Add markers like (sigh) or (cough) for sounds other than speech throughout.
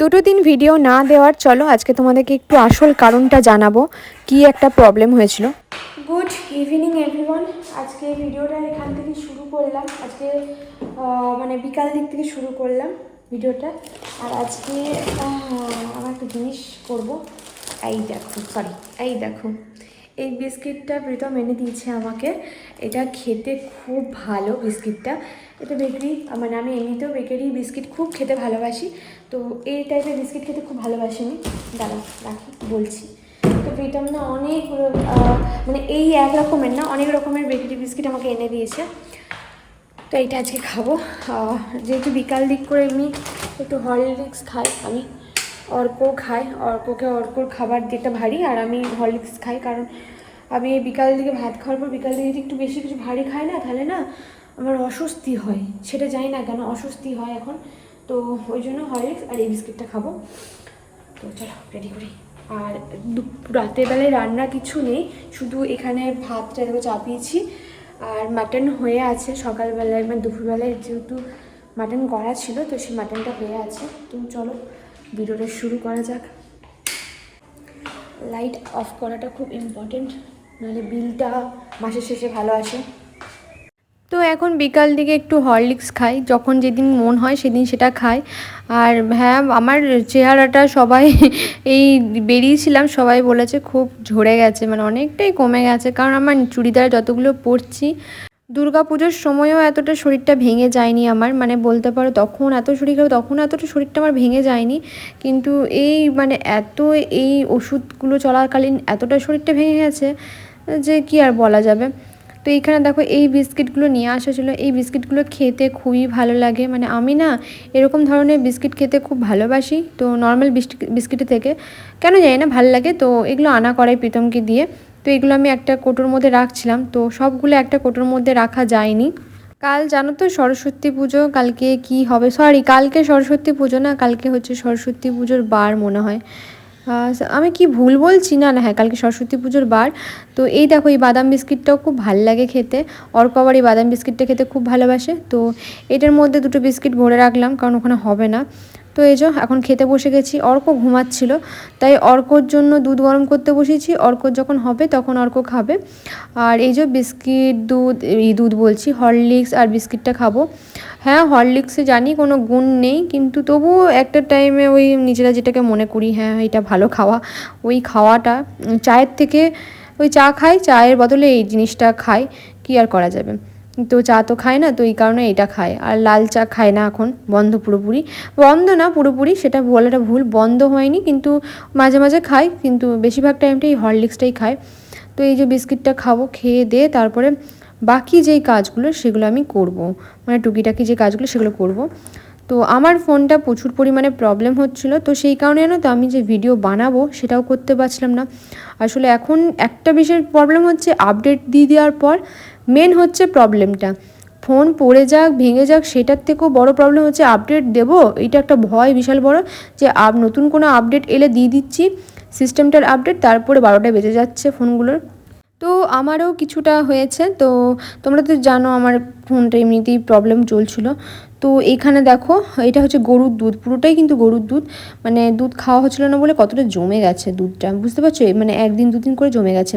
দুটো দিন ভিডিও না দেওয়ার, চলো আজকে তোমাদেরকে একটু আসল কারণটা জানাব, কি একটা প্রবলেম হয়েছিল। গুড ইভিনিং এভরিওয়ান আজকে ভিডিওটা এখান থেকে শুরু করলাম। আজকে মানে বিকাল দিক থেকে শুরু করলাম ভিডিওটা আর আজকে আমার একটা জিনিস করব। এই দেখো সরি এই দেখো। এই বিস্কিটটা প্রীতম এনে দিয়েছে আমাকে। এটা খেতে খুব ভালো বিস্কিটটা। এটা বেকারি মানে আমি এমনিতেও বেকারি বিস্কিট খুব খেতে ভালোবাসি। তো এই টাইপের বিস্কিট খেতে খুব ভালোবাসি আমি দাঁড়া রাখি বলছি। তো প্রীতম না আহ, মানে এই এক রকমের না অনেক রকমের বেকারি বিস্কিট আমাকে এনে দিয়েছে। তো এইটা আজকে খাব। যেহেতু বিকাল দিক করে এমনি একটু হরলিক্স খাই আমি অর্ক খাই। অর্ককে অর্কর খাবার দিতে ভারী আর আমি হরলিক্স খাই কারণ আমি বিকাল দিকে ভাত খাওয়ার পর বিকাল দিকে যদি একটু বেশি কিছু ভারী খাই না তাহলে না আমার অস্বস্তি হয়। সেটা জানি না কেন অস্বস্তি হয় এখন। তো ওই জন্য হরলিক্স আর এই বিস্কিটটা খাব। তো চলো রেডি করি। আর রাতের বেলায় রান্না কিছু নেই, শুধু এখানে ভাতটা দেখো চাপিয়েছি। আর মাটন হয়ে আছে সকালবেলায় মানে দুপুরবেলায় যেহেতু মাটন করা ছিল, তো সেই মাটনটা হয়ে আছে। তো চলো ভিডিওটা শুরু করা যাক। লাইট অফ করাটা খুব ইম্পর্টেন্ট নাহলে বিলটা মাসের শেষে ভালো আসে। তো এখন বিকাল দিকে একটু হরলিক্স খাই, যখন যেদিন মন হয় সেদিন সেটা খাই। আর হ্যাঁ আমার চেহারাটা সবাই (laughs) এই বেরিয়েছিলাম, সবাই বলেছে খুব ঝরে গেছে মানে অনেকটাই কমে গেছে, কারণ আমার চুড়িদার যতগুলো পরছি পুজোর সময়ও এতটা শরীরটা ভেঙে যায়নি আমার মানে বলতে পারো তখন এত শরীর খারাপ তখন এতটা শরীরটা আমার ভেঙে যায়নি, কিন্তু এই মানে এত এই ওষুধগুলো চলাকালীন এতটা শরীরটা ভেঙে গেছে যে কি আর বলা যাবে। তো এইখানে দেখো এই বিস্কিটগুলো নিয়ে আসা ছিল। এই বিস্কিটগুলো খেতে খুবই ভালো লাগে। মানে আমি না এরকম ধরনের বিস্কিট খেতে খুব ভালোবাসি। তো নর্মাল বিস্কিটের থেকে কেন জানি না, ভালো লাগে। তো এগুলো আনা করাই প্রীতমকে দিয়ে। তো এগুলো আমি একটা কোটোর মধ্যে রাখছিলাম। তো সবগুলো একটা কোটোর মধ্যে রাখা যায়নি। কাল জানো তো সরস্বতী পুজো, কালকে কি হবে? সরি কালকে সরস্বতী পুজো না, কালকে হচ্ছে সরস্বতী পুজোর বার মনে হয়। আমি কি ভুল বলছি? না না হ্যাঁ কালকে সরস্বতী পুজোর বার। তো এই দেখো, এই বাদাম বিস্কিটটাও খুব ভালো লাগে খেতে। অর্ক আবার এই বাদাম বিস্কিটটা খেতে খুব ভালোবাসে। তো এটার মধ্যে দুটো বিস্কিট ভরে রাখলাম, কারণ ওখানে হবে না। তো এই যে এখন খেতে বসে গেছি। অর্ক ঘুমাচ্ছিল, তাই অর্কর জন্য দুধ গরম করতে বসেছি। অর্কর যখন হবে তখন অর্ক খাবে। আর এই যে বিস্কিট দুধ, এই দুধ বলছি, হরলিক্স আর বিস্কিটটা খাব। হ্যাঁ হরলিক্সে জানি কোনো গুণ নেই, কিন্তু তবুও একটা টাইমে ওই নিজেরা যেটাকে মনে করি হ্যাঁ এটা ভালো খাওয়া। ওই খাওয়াটা, চায়ের থেকে ওই চা খাই, চায়ের বদলে এই জিনিসটা খাই, কি আর করা যাবে? তো চা তো খায় না, তো এই কারণে এটা খায়। আর লাল চা খায় না এখন, বন্ধ পুরোপুরি। বন্ধ না, পুরোপুরি, সেটা বলাটা ভুল, বন্ধ হয়নি, কিন্তু মাঝে মাঝে খায়, কিন্তু বেশিরভাগ টাইমটা এই হরলিক্সটাই খায়। তো এই যে বিস্কিটটা খাব, খেয়ে দিয়ে তারপরে বাকি যেই কাজগুলো, সেগুলো আমি করব। মানে টুকিটাকি যে কাজগুলো, সেগুলো করব। তো আমার ফোনটা প্রচুর পরিমাণে প্রবলেম হচ্ছিল, তো সেই কারণে না তো, আমি যে ভিডিও বানাবো, সেটাও করতে পারছিলাম না। আসলে এখন একটা বিষয়ের প্রবলেম হচ্ছে আপডেট দিয়ে দেওয়ার পর মেন হচ্ছে প্রবলেমটা ফোন পড়ে যাক, ভেঙে যাক, সেটার থেকেও বড় প্রবলেম হচ্ছে আপডেট দেব। এটা একটা ভয় বিশাল বড় যে আপ, নতুন কোনো আপডেট এলে দিয়ে দিচ্ছি সিস্টেমটার আপডেট তারপরে বারোটায় বেজে যাচ্ছে ফোনগুলোর তো আমারও কিছুটা হয়েছে। তো তোমরা তো জানো আমার ফোনটা এমনিতেই প্রবলেম চলছিল। তো এইখানে দেখো, এটা হচ্ছে গরুর দুধ, পুরোটাই কিন্তু গরুর দুধ। মানে দুধ খাওয়া হচ্ছিল না বলে কতটা জমে গেছে দুধটা, বুঝতে পারছ? মানে একদিন দুদিন করে জমে গেছে।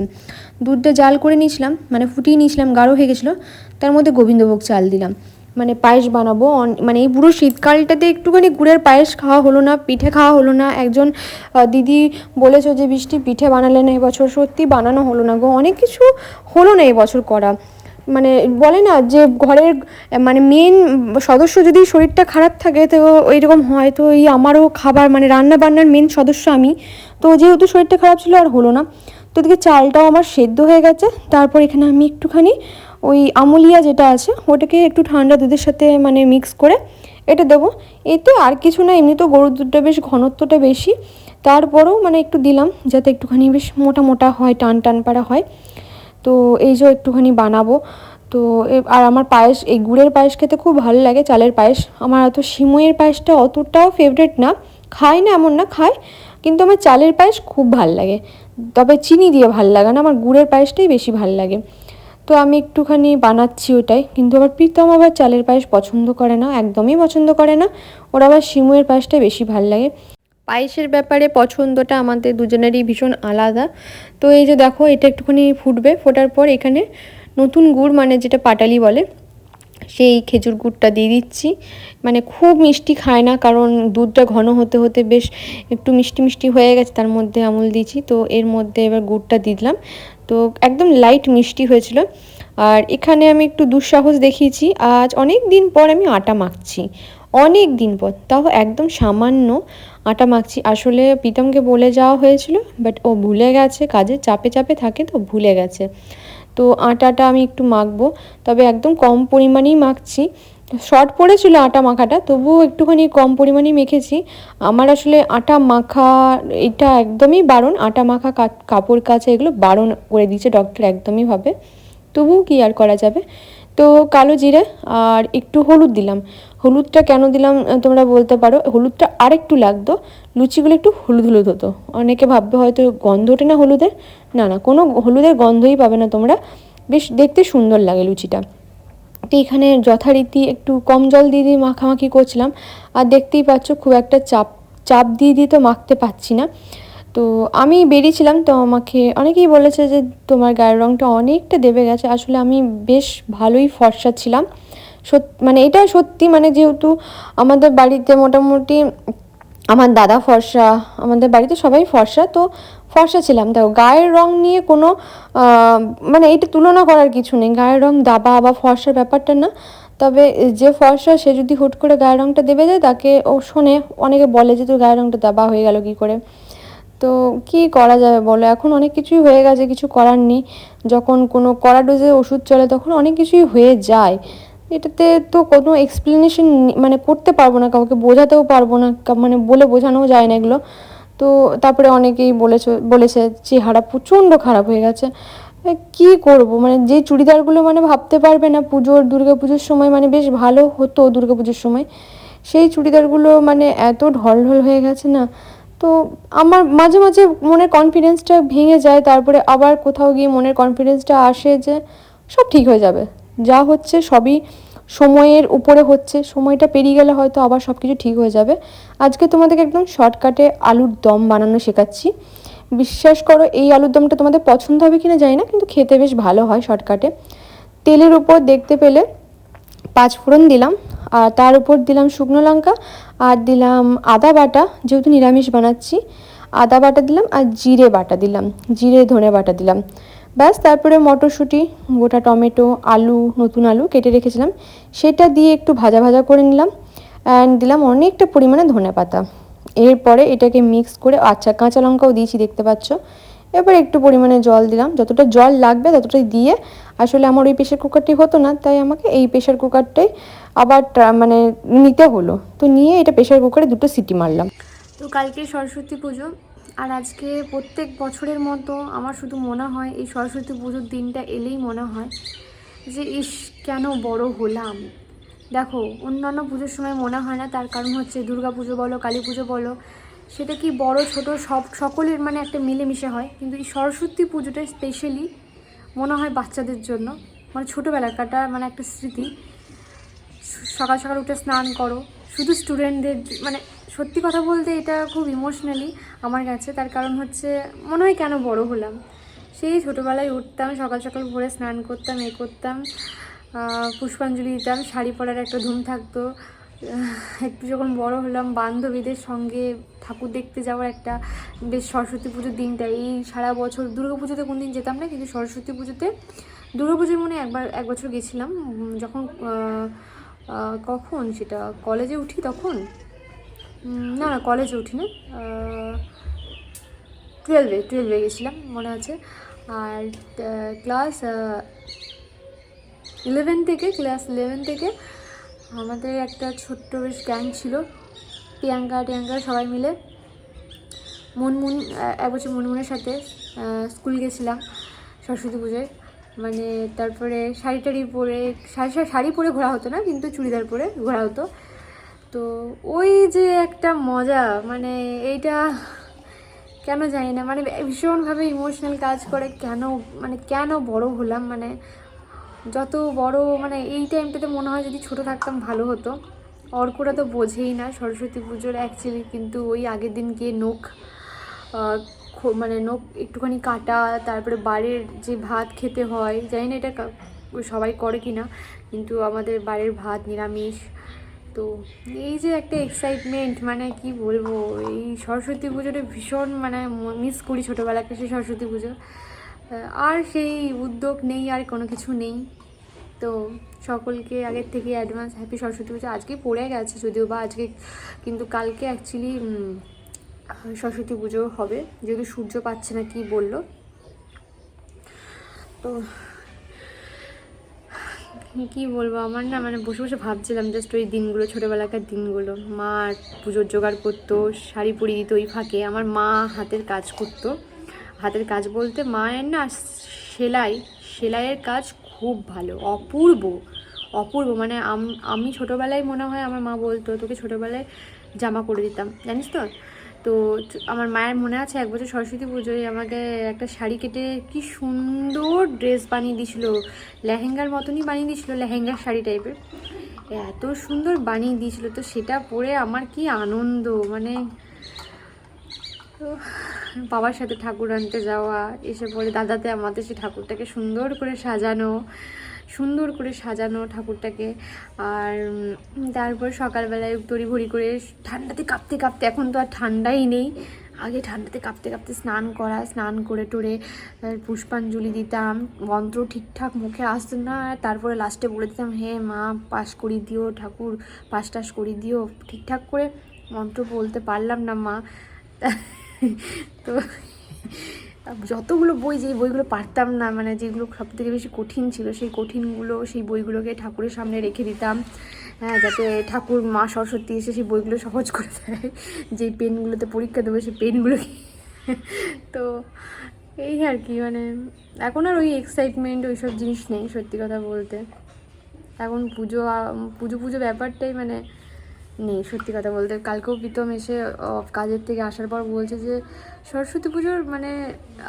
দুধটা জাল করে নিয়েছিলাম মানে ফুটিয়ে নিয়েছিলাম, গাঢ় হয়ে গেছিল, তার মধ্যে গোবিন্দভোগ চাল দিলাম। মানে পায়েস বানাবো মানে এই পুরো শীতকালটাতে একটুখানি গুড়ের পায়েস খাওয়া হলো না, পিঠে খাওয়া হলো না। একজন দিদি বলেছ যে, বৃষ্টি পিঠে বানালে না এবছর? সত্যি বানানো হলো না গো, অনেক কিছু হলো না এবছর করা। মানে বলে না যে ঘরের মানে মেন সদস্য যদি শরীরটা খারাপ থাকে তো ওইরকম হয়। তো এই আমারও খাবার মানে রান্না বান্নার মেন সদস্য আমি। তো যেহেতু শরীরটা খারাপ ছিল আর হলো না। তো এদিকে চালটাও আমার সেদ্ধ হয়ে গেছে। তারপর এখানে আমি একটুখানি ওই আমুলিয়া যেটা আছে, ওটাকে একটু ঠান্ডা দুধের সাথে মানে মিক্স করে এটা দেবো। এতে আর কিছু না এমনি তো গরুর দুধটা বেশ ঘনত্বটা বেশি। তারপরেও মানে একটু দিলাম, যাতে একটুখানি বেশ মোটা মোটা হয়, টান টান পাড়া হয়। তো এই যে একটুখানি বানাবো। তো আর আমার পায়েস, এই গুড়ের পায়েস খেতে খুব ভালো লাগে, চালের পায়েস। আমার অত সিমুইয়ের পায়েসটা অতটাও ফেভারেট না, খাই না এমন না, খাই। কিন্তু আমার চালের পায়েস খুব ভালো লাগে। তবে চিনি দিয়ে ভালো লাগে না, আমার গুড়ের পায়েসটাই বেশি ভালো লাগে। তো আমি একটুখানি বানাচ্ছি ওটাই, কিন্তু আবার প্রীতম আবার চালের পায়েস পছন্দ করে না, একদমই পছন্দ করে না। ওরা আবার সিমুয়ের পায়েসটাই বেশি ভালো লাগে। পায়েসের ব্যাপারে পছন্দটা আমাদের দুজনেরই ভীষণ আলাদা। তো এই যে দেখো, এটা একটুখানি ফুটবে, ফোটার পর এখানে নতুন গুড় মানে যেটা পাটালি বলে, সেই খেজুর গুড়টা দিয়ে দিচ্ছি। মানে খুব মিষ্টি খায় না, কারণ দুধটা ঘন হতে হতে বেশ একটু মিষ্টি মিষ্টি হয়ে গেছে, তার মধ্যে আমুল দিয়েছি। তো এর মধ্যে এবার গুড়টা দিলাম। তো একদম লাইট মিষ্টি হয়েছিল। আর এখানে আমি একটু দুঃসাহস দেখিয়েছি, আজ অনেক দিন পর আমি আটা মাখছি। অনেক দিন পর, তাও একদম সামান্য আটা মাখছি। আসলে প্রীতমকে বলে যাওয়া হয়েছিল বাট ও ভুলে গেছে, কাজে চাপে চাপে থাকে তো ভুলে গেছে। তো আটাটা আমি একটু মাখবো, তবে একদম কম পরিমাণেই মাখছি। শর্ট পড়েছিল আটা মাখাটা, তবুও একটুখানি কম পরিমাণেই মেখেছি। আমার আসলে আটা মাখা, এটা একদমই বারণ, আটা মাখা কাপড় কাছে এগুলো বারণ করে দিয়েছে ডক্টর একদমই ভাবে। তবুও কি আর করা যাবে? তো কালো জিরে আর একটু হলুদ দিলাম। হলুদটা কেন দিলাম তোমরা বলতে পারো। হলুদটা আরেকটু লাগতো। লুচিগুলো একটু হলুদ হলুদ হতো। অনেকে ভাববে হয়তো গন্ধ ওঠে না হলুদের। না না, কোনো হলুদের গন্ধই পাবে না তোমরা। বেশ, দেখতে সুন্দর লাগে লুচিটা। তো এখানে যথারীতি একটু কম জল দিয়ে দিয়ে মাখামাখি করছিলাম। আর দেখতেই পাচ্ছ খুব একটা চাপ চাপ দিয়ে দিয়ে তো মাখতে পারছি না। তো আমি বেরিয়েছিলাম, তো আমাকে অনেকেই বলেছে যে তোমার গায়ের রঙটা অনেকটা দেবে গেছে। আসলে আমি বেশ ভালোই ফর্সা ছিলাম। মানে এটা সত্যি মানে যেহেতু আমাদের বাড়িতে মোটামুটি আমার দাদা ফর্সা, আমাদের বাড়িতে সবাই ফর্সা, তো ফর্সা ছিলাম। দেখো, গায়ের রং নিয়ে কোনো মানে এটা তুলনা করার কিছু নেই। গায়ের রং দাবা বা ফর্সার ব্যাপারটা না। তবে যে ফর্সা, সে যদি হুট করে গায়ের রংটা দেবে যায়, তাকে ও শোনে, অনেকে বলে যে, তোর গায়ের রংটা দাবা হয়ে গেল কী করে? তো কি করা যাবে বলো? এখন অনেক কিছুই হয়ে গেছে, কিছু করার নেই। যখন কোনো কড়া ডোজে ওষুধ চলে, তখন অনেক কিছুই হয়ে যায়। এটাতে তো কোনো এক্সপ্লেনেশন মানে করতে পারব না, কাউকে বোঝাতেও পারব না মানে বলে বোঝানোও যায় না এগুলো। তো তারপরে অনেকেই বলেছে বলেছে চেহারা প্রচণ্ড খারাপ হয়ে গেছে। কি করব? মানে যে চুড়িদারগুলো মানে ভাবতে পারবে না, পুজোর দুর্গা পুজোর সময় মানে বেশ ভালো হতো দুর্গা পুজোর সময়, সেই চুড়িদারগুলো মানে এত ঢল ঢল হয়ে গেছে না। তো আমার মাঝে মাঝে মনের কনফিডেন্সটা ভেঙে যায়, তারপরে আবার কোথাও গিয়ে মনের কনফিডেন্সটা আসে যে সব ঠিক হয়ে যাবে। যা হচ্ছে সবই সময়ের উপরে হচ্ছে। সময়টা পেরিয়ে গেলে হয়তো আবার সব কিছু ঠিক হয়ে যাবে। আজকে তোমাদেরকে একদম শর্টকাটে আলুর দম বানানো শেখাচ্ছি। বিশ্বাস করো, এই আলুর দমটা তোমাদের পছন্দ হবে কিনা জানি না, কিন্তু খেতে বেশ ভালো হয় শর্টকাটে তেলের উপর দেখতে পেলে পাঁচ ফোড়ন দিলাম, আর তার উপর দিলাম শুকনো লঙ্কা, আর দিলাম আদা বাটা, যেহেতু নিরামিষ বানাচ্ছি। আদা বাটা দিলাম আর জিরে বাটা দিলাম, জিরে ধনে বাটা দিলাম। ব্যাস, তারপরে মটরশুঁটি, গোটা টমেটো, আলু, নতুন আলু কেটে রেখেছিলাম। সেটা দিয়ে একটু ভাজা ভাজা করে নিলাম অ্যান্ড দিলাম অনেকটা পরিমাণে ধনে পাতা। এরপরে এটাকে মিক্স করে আচ্ছা কাঁচা লঙ্কাও দিয়েছি, দেখতে পাচ্ছ। এবার একটু পরিমাণে জল দিলাম। যতটা জল লাগবে, ততটাই দিয়ে আসলে আমার ওই প্রেশার কুকারটি হতো না, তাই আমাকে এই প্রেশার কুকারটাই আবার মানে নিতে হলো। তো নিয়ে এটা প্রেশার কুকারে দুটো সিটি মারলাম। তো কালকে সরস্বতী পুজো আর আজকে প্রত্যেক বছরের মতো আমার শুধু মনে হয় এই সরস্বতী পুজোর দিনটা এলেই মনে হয় যে ইস, কেন বড় হলাম। দেখো, অন্যান্য পুজোর সময় মনে হয় না, তার কারণ হচ্ছে দুর্গা পুজো বলো, কালী পুজো বলো, সেটা কি বড়, ছোট, সব, সকলের মানে একটা মিলেমিশে হয়। কিন্তু এই সরস্বতী পুজোটা স্পেশালি মনে হয় বাচ্চাদের জন্য মানে ছোটোবেলাকাটা মানে একটা স্মৃতি। সকাল সকাল উঠে স্নান করো, শুধু স্টুডেন্টদের মানে সত্যি কথা বলতে এটা খুব ইমোশনালি আমার কাছে। তার কারণ হচ্ছে মনে হয় কেন বড় হলাম। সেই ছোটোবেলায় উঠতাম, সকাল সকাল ভোরে স্নান করতাম, এ করতাম পুষ্পাঞ্জলি দিতাম, শাড়ি পরার একটা ধুম থাকতো। একটু যখন বড় হলাম, বান্ধবীদের সঙ্গে ঠাকুর দেখতে যাওয়ার একটা বেশ সরস্বতী পুজোর দিনটা। এই সারা বছর দুর্গা পুজোতে কোন দিন যেতাম না, কিন্তু সরস্বতী পুজোতে দুর্গা পুজোর মনে একবার, এক বছর গেছিলাম। যখন কখন? সেটা কলেজে উঠি তখন। না না কলেজে উঠিনি। টুয়েলভে টুয়েলভে গেছিলাম, মনে আছে। আর ক্লাস ইলেভেন থেকে ক্লাস ইলেভেন থেকে আমাদের একটা ছোট্ট বেশ গ্যাং ছিল। প্রিয়াঙ্কা, টিয়াঙ্কা সবাই মিলে। মুনমুন এক বছর মুনমুনের সাথে স্কুল গেছিলাম সরস্বতী পুজোয়। মানে তারপরে শাড়ি টাড়ি পরে, শাড়ি- শাড়ি পরে ঘোরা হতো না, কিন্তু চুড়িদার পরে ঘোরা হতো। তো ওই যে একটা মজা মানে এইটা কেন জানি না মানে ভীষণভাবে ইমোশনাল কাজ করে কেন মানে কেন বড় হলাম মানে যত বড় মানে এই টাইমটাতে মনে হয় যদি ছোট থাকতাম ভালো হতো। অর্করা তো বোঝেই না, সরস্বতী পুজোর অ্যাকচুয়ালি কিন্তু ওই আগের দিন গিয়ে নখ মানে নখ একটুখানি কাটা, তারপরে বাড়ির যে ভাত খেতে হয়, জানি না এটা সবাই করে কি না কিন্তু আমাদের বাড়ির ভাত, নিরামিষ তো এই যে একটা এক্সাইটমেন্ট মানে কি বলব, এই সরস্বতী পুজোটা ভীষণ মানে মিস করি ছোটোবেলাকে সেই সরস্বতী পুজো। আর সেই উদ্যোগ নেই, আর কোনো কিছু নেই। তো সকলকে আগের থেকে অ্যাডভান্স হ্যাপি সরস্বতী পুজো আজকে পড়ে গেছে, যদিও বা আজকে কিন্তু কালকে অ্যাকচুয়ালি সরস্বতী পুজো হবে, যেহেতু সূর্য পাচ্ছে না, কি বলল? তো কি বলব? আমার না মানে বসে বসে ভাবছিলাম জাস্ট ওই দিনগুলো, ছোটোবেলাকার দিনগুলো। মা পুজোর জোগাড় করতো, শাড়ি পরিয়ে দিত ওই ফাঁকে। আমার মা হাতের কাজ করতো। হাতের কাজ বলতে মায়ের না সেলাই, সেলাইয়ের কাজ খুব ভালো, অপূর্ব অপূর্ব। মানে আমি ছোটোবেলায় মনে হয় আমার মা বলতো, তোকে ছোটোবেলায় জামা করে দিতাম। জানিস তো? তো আমার মায়ের মনে আছে এক বছর সরস্বতী পুজোয় আমাকে একটা শাড়ি কেটে কি সুন্দর ড্রেস বানিয়ে দিয়েছিল। লেহেঙ্গার মতনই বানিয়ে দিয়েছিল, লেহেঙ্গার শাড়ি টাইপের এত সুন্দর বানিয়ে দিয়েছিল তো সেটা পরে আমার কি আনন্দ মানে তো বাবার সাথে ঠাকুর আনতে যাওয়া, এসে পরে দাদাতে আমাদের সেই ঠাকুরটাকে সুন্দর করে সাজানো। সুন্দর করে সাজানো ঠাকুরটাকে। আর তারপর সকালবেলায় তড়িঘড়ি করে ঠান্ডাতে কাঁপতে কাঁপতে, এখন তো আর ঠান্ডাই নেই। আগে ঠান্ডাতে কাঁপতে কাঁপতে স্নান করা, স্নান করে টোরে পুষ্পাঞ্জলি দিতাম, মন্ত্র ঠিকঠাক মুখে আসতো না তারপরে লাস্টে বলে দিতাম, হে মা পাশ করিয়ে দিও ঠাকুর পাশ টাশ করিয়ে দিও। ঠিকঠাক করে মন্ত্র বলতে পারলাম না মা। (laughs) তো যতগুলো বই যেই বইগুলো পারতাম না মানে যেগুলো সব থেকে বেশি কঠিন ছিল, সেই কঠিনগুলো, সেই বইগুলোকে ঠাকুরের সামনে রেখে দিতাম হ্যাঁ যাতে ঠাকুর মা সরস্বতী এসে সেই বইগুলো সহজ করে দেয় যেই পেনগুলোতে পরীক্ষা দেবে সেই পেনগুলোকে। তো এই আর কি মানে এখন আর ওই এক্সাইটমেন্ট ওইসব জিনিস নেই সত্যি কথা বলতে। এখন পুজো পুজো পুজো ব্যাপারটাই মানে নেই সত্যি কথা বলতে। কালকেও প্রীতম এসে কাজের থেকে আসার পর বলছে যে সরস্বতী পুজোর মানে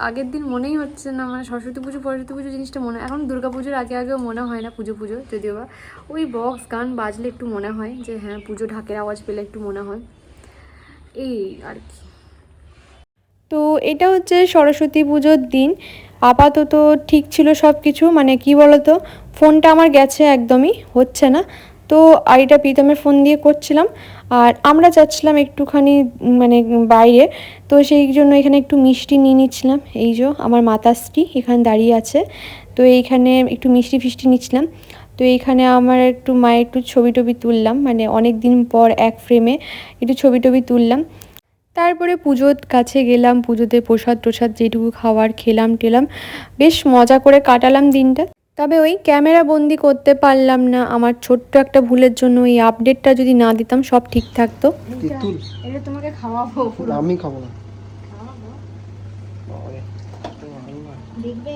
আগের দিন মনেই হচ্ছে না মানে সরস্বতী পুজো সরস্বতী পুজো জিনিসটা মনে, এখন দুর্গা পুজোর আগে আগেও মনে হয় না পুজো পুজো, যদিও বা। ওই বক্স গান বাজলে একটু মনে হয় যে হ্যাঁ পুজো ঢাকের আওয়াজ পেলে একটু মনে হয়। এই আর কি। তো এটা হচ্ছে সরস্বতী পুজোর দিন। আপাতত ঠিক ছিল সব কিছু মানে কি বলতো, ফোনটা আমার গেছে একদমই, হচ্ছে না। তো আর এটা প্রীতমের ফোন দিয়ে করছিলাম। আর আমরা যাচ্ছিলাম একটুখানি মানে বাইরে। তো সেই জন্য এখানে একটু মিষ্টি নিয়ে নিচ্ছিলাম। এই যে আমার মাতাশ্রী এখানে দাঁড়িয়ে আছে। তো এইখানে একটু মিষ্টি ফিষ্টি নিচ্ছিলাম। তো এইখানে আমার একটু মায়ের একটু ছবি টবি তুললাম। মানে অনেক দিন পর এক ফ্রেমে একটু ছবি টবি তুললাম। তারপরে পুজোর কাছে গেলাম, পুজোতে প্রসাদ প্রসাদ যেটুকু খাওয়ার খেলাম টেলাম বেশ মজা করে কাটালাম দিনটা। তবে ওই ক্যামেরা বন্দি করতে পারলাম না। আমার ছোট্ট একটা ভুলের জন্য ওই আপডেটটা যদি না দিতাম সব ঠিক থাকতো। এটা তোমাকে খাওয়াবো আমি খাব না। দেখবে।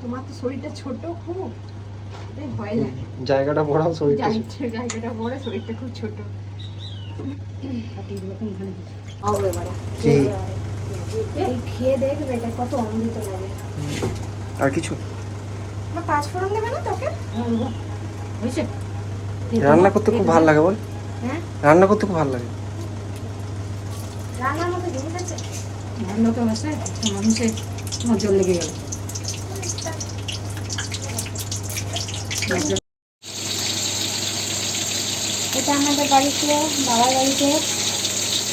তোমার তো শরীরটা ছোট খুব। ভয় লাগে। জায়গাটা বড়াও শরীরটা জায়গাটা বড় শরীরটা খুব ছোট। হবে এবারে কি? এই খেয়ে দেখবে এটা কত অমৃত লাগে। আর কিছু? আমার পাঁচ ফোড়ন দেবে না তোকে? হয়েছে। রান্না করতে খুব ভালো লাগে বল। হ্যাঁ? রান্না করতে খুব ভালো লাগে। রান্নার মতো জিনিস আছে? রান্না তো আছে মানুষের নজর লেগে গেল। এটা আমাদের বাড়িতে বাবার বাড়িতে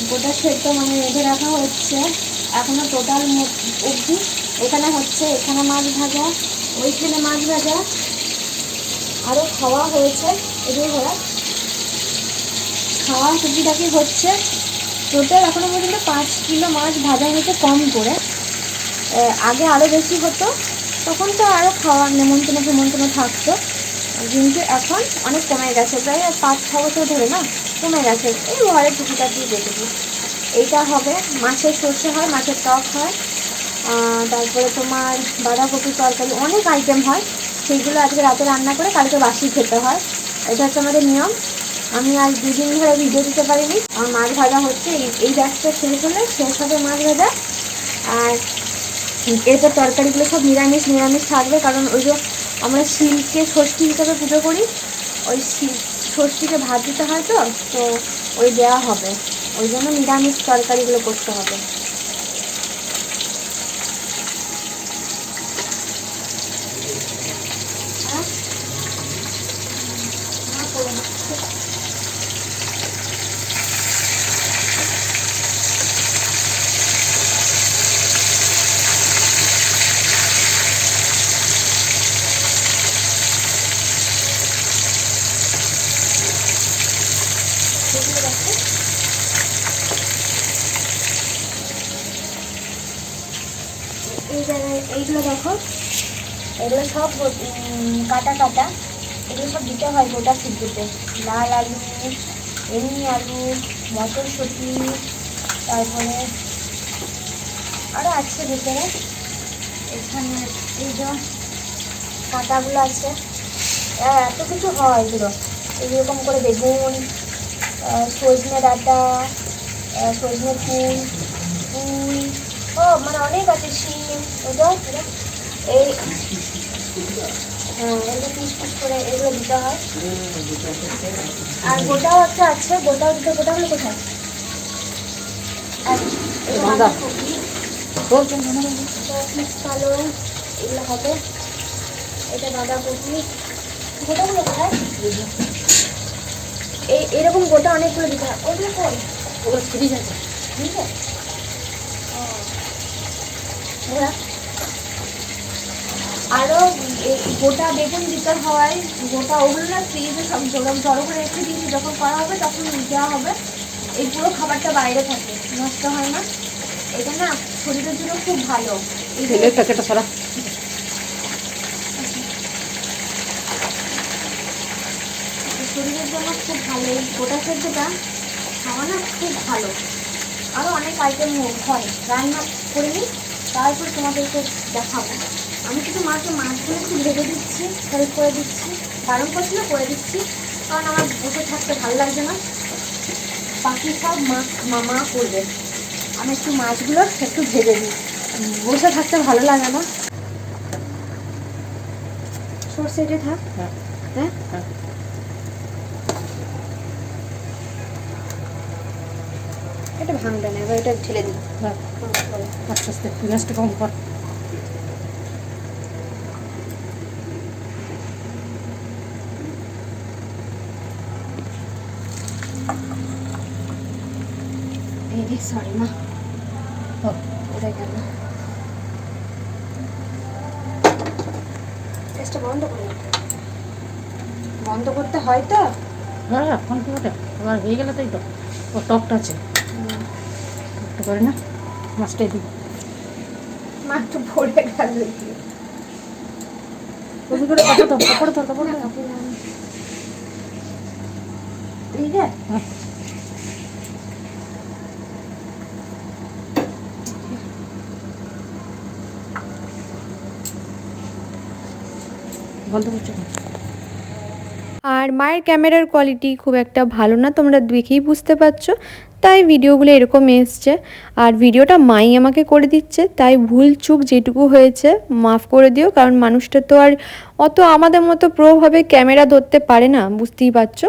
গোটা সেদ্ধ মানে রেঁধে রাখা হচ্ছে। এখনও টোটাল অবধি এখানে হচ্ছে, এখানে মাছ ভাজা, ওইখানে মাছ ভাজা। আরও খাওয়া হয়েছে এগুলো ঘোরা খাওয়া টুকিটাকি হচ্ছে? টোটাল এখনও পর্যন্ত পাঁচ কিলো মাছ ভাজা হয়েছে কম করে। আগে আরও বেশি হতো, তখন তো আরও খাওয়া নেমন্তন্ন ফেমন্তন্ন থাকতো। কিন্তু এখন অনেক কমে গেছে, প্রায় পাঁচ, ছ বছর ধরে না, কমে গেছে। এই ঘরে টুকিটাকি দেখেছি। এইটা হবে মাছের সর্ষে হয়, মাছের টক হয়। তারপরে তোমার বাঁধাকপি তরকারি, অনেক আইটেম হয়। সেইগুলো আজকে রাতে রান্না করে কালকে বাসি খেতে হয়। এটা হচ্ছে আমাদের নিয়ম। আমি আজ দুদিন ধরে ভিডিও দিতে পারিনি। আমার মাছ ভাজা হচ্ছে, এই ব্যাগটা শেষ হলে শেষ হবে মাছ ভাজা। আর এরপর তরকারিগুলো সব নিরামিষ নিরামিষ থাকবে, কারণ ওই যে আমরা শিলকে ষষ্ঠী হিসাবে পুজো করি। ওই ষষ্ঠীকে ভাত দিতে হয় তো তো ওই দেওয়া হবে। ওই জন্য নিরামিষ তরকারিগুলো করতে হবে এই জায়গায় এইগুলো দেখো এগুলো সব কাটা কাটা এগুলো সব দিতে হয় গোটা সিদ্ধতে। লাল আলু এমনি আলু মটরশুঁটি তারপরে আরও আছে ভেতরে। এখানে এই যে কাঁটাগুলো আছে। আহ, এত কিছু হয় এগুলো। এরকম করে বেগুন সজনে ডাঁটা সজনে ফুল পুঁই ও মানে অনেক আছে শিম ওটা। এই হ্যাঁ এগুলো পিস পিস করে এগুলো দিতে হয়। আর গোটাও একটা আছে গোটাও দিতে গোটা হলো কোথায়? এগুলো হবে। এটা বাঁধাকপি গোটাগুলো কোথায়? এই এরকম গোটা অনেকগুলো দিতে হয়। ওগুলো কই ওগুলো ফ্রিজ আছে। ঠিক আছে আরও গোটা বেগুন দিতে হয় গোটা ওগুলো না ফ্রিজে সব জড়ো জড়ো করে রেখে দিয়েছি। যখন করা হবে তখন দেওয়া হবে। এই পুরো খাবারটা বাইরে থাকে। নষ্ট হয় না। এটা না শরীরের জন্য খুব ভালো। তেলের প্যাকেটটা সারা। শরীরের জন্য খুব ভালো। এই গোটা সেদ্ধটা খাওয়া না খুব ভালো। আরও অনেক আইটেম হয়। রান্না করে নিই। তারপর তোমাদেরকে দেখাবো। আমি শুধু মাকে মাছগুলো একটু ভেজে দিচ্ছি হেল্প করে দিচ্ছি বারণ করছিল করে দিচ্ছি। কারণ আমার বসে থাকতে ভালো লাগছে না। বাকি সব মা মা মা করবে। আমি একটু মাছগুলো একটু ভেজে দিই বসে থাকতে ভালো লাগে না। সর্ষে এটা থাক হ্যাঁ। হ্যাঁ। এটা ভাঙবে না এবার এটা ঢেলে দিই হ্যাঁ। আস্তে আস্তে গ্যাসটা কম কর। সরি মা। ও, ওটা গেল। গ্যাসটা বন্ধ করে। বন্ধ করতে হয় তো? হ্যাঁ এখন কি এবার হয়ে গেলে তাই তো। ও টকটা আছে। করে না? মাছটাই দিই মা একটু ভরে গেল। করে কাপড় দাও কাপড় দাও কাপড় ঠিক আছে বন্ধ করছ? আর মায়ের ক্যামেরার কোয়ালিটি খুব একটা ভালো না, তোমরা দেখেই বুঝতে পারছ। তাই ভিডিওগুলো এরকম এসছে। আর ভিডিওটা মাই আমাকে করে দিচ্ছে, তাই ভুল চুক যেটুকু হয়েছে মাফ করে দিও, কারণ মানুষটা তো আর অত আমাদের মতো প্রভাবে ক্যামেরা ধরতে পারে না, বুঝতেই পারছ?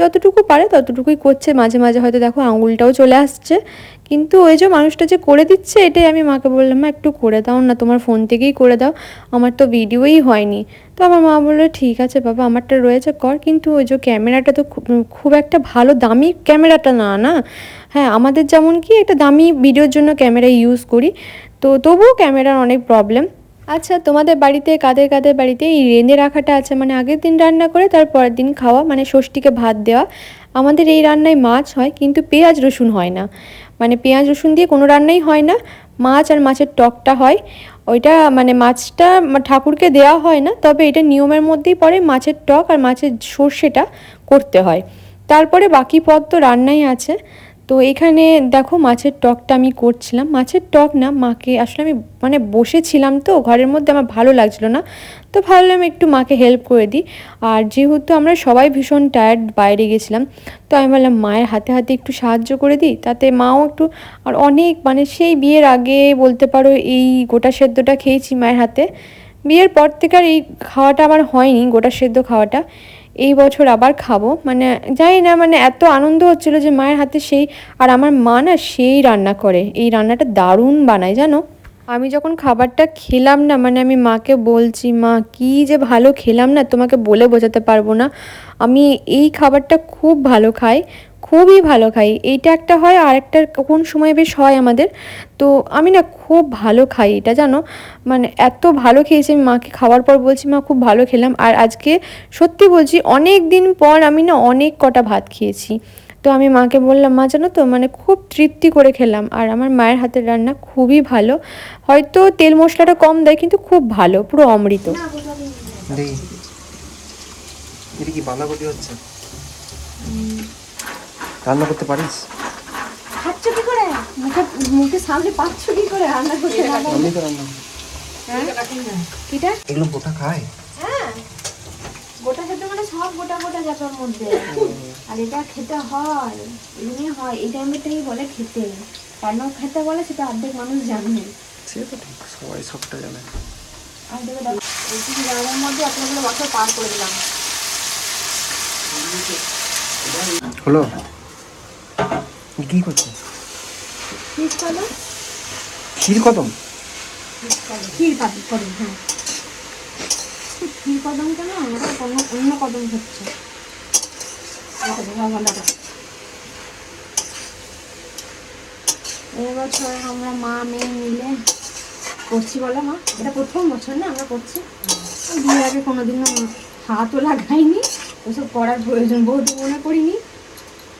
যতটুকু পারে ততটুকুই করছে, মাঝে মাঝে হয়তো দেখো আঙুলটাও চলে আসছে। কিন্তু ওই যে মানুষটা যে করে দিচ্ছে, এটাই আমি মাকে বললাম একটু করে দাও না, তোমার ফোন থেকেই করে দাও, আমার তো ভিডিওই হয়নি। আমার মা বলল, ঠিক আছে বাবা, আমারটা রয়েছে, কর। কিন্তু ওই যে ক্যামেরাটা তো খুব একটা ভালো দামি ক্যামেরাটা না না? হ্যাঁ আমাদের যেমন কি একটা দামি ভিডিওর জন্য ক্যামেরা ইউজ করি। তো তবুও ক্যামেরার অনেক প্রবলেম আচ্ছা তোমাদের বাড়িতে, কাদের কাদের বাড়িতে এই রেঁধে রাখাটা আছে? মানে আগের দিন রান্না করে, তার পরের দিন খাওয়া মানে ষষ্ঠীকে ভাত দেওয়া। আমাদের এই রান্নায় মাছ হয়, কিন্তু পেঁয়াজ রসুন হয় না। মানে পেঁয়াজ রসুন দিয়ে কোনো রান্নাই হয় না। মাছ আর মাছের টকটা হয়। ওইটা মানে মাছটা ঠাকুরকে দেওয়া হয় না, তবে এটা নিয়মের মধ্যেই পড়ে, মাছের টক আর মাছের সর্ষেটা করতে হয়। তারপরে বাকি পদ তো রান্নাই আছে। তো এখানে দেখো মাছের টকটা আমি করছিলাম। মাছের টক না, মাকে আসলে আমি মানে বসেছিলাম তো, ঘরের মধ্যে আমার ভালো লাগছিল না। তো ভাবলাম একটু মাকে হেল্প করে দিই। আর যেহেতু আমরা সবাই ভীষণ টায়ার্ড বাইরে গেছিলাম, তো আমি বললাম, মায়ের হাতে হাতে একটু সাহায্য করে দিই, তাতে মাও একটু আর অনেক মানে সেই বিয়ের আগে বলতে পারো এই গোটা সেদ্ধটা খেয়েছি মায়ের হাতে। বিয়ের পর থেকে আর এই খাওয়াটা আমার হয়নি, গোটা সেদ্ধ খাওয়াটা। এই বছর আবার খাব। মানে জানি না মানে এত আনন্দ হচ্ছিল যে মায়ের হাতে সেই, আর আমার মা না সেই রান্না করে। এই রান্নাটা দারুণ বানায়, জানো? আমি যখন খাবারটা খেলাম না মানে আমি মাকে বলছি, মা, কি যে ভালো খেলাম না, তোমাকে বলে বোঝাতে পারব না। আমি এই খাবারটা খুব ভালো খাই, খুবই ভালো খাই। এইটা একটা হয়, আর একটা কোন সময় বেশ হয় আমাদের। তো আমি না খুব ভালো খাই এটা, জানো? মানে এত ভালো খেয়েছি, আমি মাকে খাওয়ার পর বলছি, মা, খুব ভালো খেলাম। আর আজকে সত্যি বলছি, অনেক দিন পর আমি না অনেক কটা ভাত খেয়েছি। তো আমি মাকে বললাম মা জানো তো মানে খুব তৃপ্তি করে খেলাম আর আমার মায়ের হাতের রান্না খুবই ভালো। হয়তো তেল মশলাটা কম দেয় কিন্তু খুব ভালো পুরো অমৃত। কি বাঁধাকপি হচ্ছে? রান্না করতে পারিস? খাচ্ছ কি করে? মুখে মুখে সামনে পাচ্ছ কি করে? রান্না করতে আমি তো রান্না কিটা এগুলো গোটা খায়? হ্যাঁ। গোটা খেতে সব গোটা গোটা যাবে ওর মধ্যে। আর এটা খেতে হয় এমনি হয় এই টাইমটাই বলে খেতে। কেন খেতে বলে সেটা অর্ধেক মানুষ জানে। সে তো ঠিক সবাই সবটা জানে। আর দেখো জায়গার মধ্যে এতগুলো বছর পার করে দিলাম। হলো? কি করছে? ঠিক করো ক্ষীর কদম? ক্ষীর কদম হ্যাঁ। ক্ষীর কদম কেন আমরা অন্য অন্য কদম হচ্ছে এবছর আমরা মা মেয়ে মিলে করছি বলো মা এটা প্রথম বছর না আমরা করছি বিয়ের আগে কোনোদিনও হাতও লাগাইনি ওসব করার প্রয়োজন বহুত মনে করিনি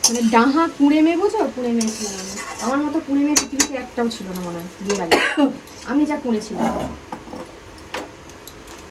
মানে ডাহা কুঁড়ে মেয়ে বোঝো কুঁড়ে মেয়ে ছিলাম আমার মতো কুঁড়ে মেয়ে পৃথিবীতে একটাও ছিল না মনে হয় বিয়ের আগে আমি যা কুঁড়েছিলাম